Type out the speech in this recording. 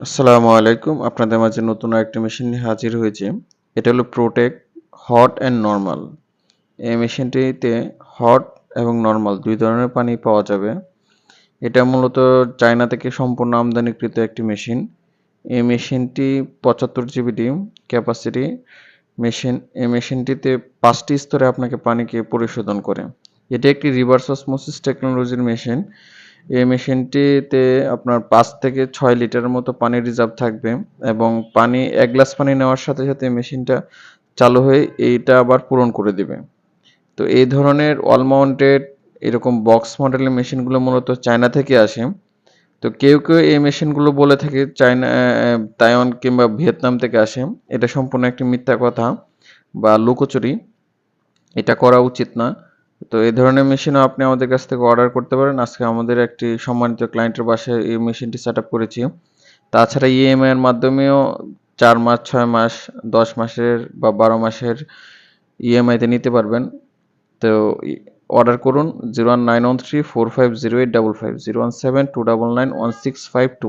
আসসালামু আলাইকুম। আপনাদের মাঝে নতুন আরেকটি মেশিন নিয়ে হাজির হয়েছে। এটা হলো প্রোটেক হট অ্যান্ড নর্মাল এই মেশিনটিতে হট এবং নর্মাল দুই ধরনের পানি পাওয়া যাবে। এটা মূলত চায়না থেকে সম্পূর্ণ আমদানিকৃত একটি মেশিন এই মেশিনটি পঁচাত্তর জিবিডি ক্যাপাসিটি মেশিন এই মেশিনটিতে পাঁচটি স্তরে আপনাকে পানিকে পরিশোধন করে। এটি একটি রিভার্স অসমোসিস টেকনোলজির মেশিন এই মেশিনটিতে আপনার পাঁচ থেকে ছয় লিটারের মতো পানি রিজার্ভ থাকবে এবং পানি, এক গ্লাস পানি নেওয়ার সাথে সাথে মেশিনটা চালু হয়ে এইটা আবার পূরণ করে দিবে। তো এই ধরনের অল মাউন্টেড এরকম বক্স মডেলের মেশিনগুলো মূলত চায়না থেকে আসে। তো কেউ কেউ এই মেশিনগুলো বলে থাকে চায়না তাইওয়ান কিংবা ভিয়েতনাম থেকে আসে। এটা সম্পূর্ণ একটি মিথ্যা কথা বা লুকোচুরি। এটা করা উচিত না। তো এই ধরনের মেশিনও আপনি আমাদের কাছ থেকে অর্ডার করতে পারেন। আজকে আমাদের একটি সম্মানিত ক্লায়েন্টের বাসায় এই মেশিনটি সেট করেছি। তাছাড়া ইএমআই এর মাধ্যমেও চার মাস, ছয় মাস, দশ মাসের বা বারো মাসের ইএমআইতে নিতে পারবেন। তো অর্ডার করুন zero one nine one three four five zero eight double five zero one seven two double nine one six five two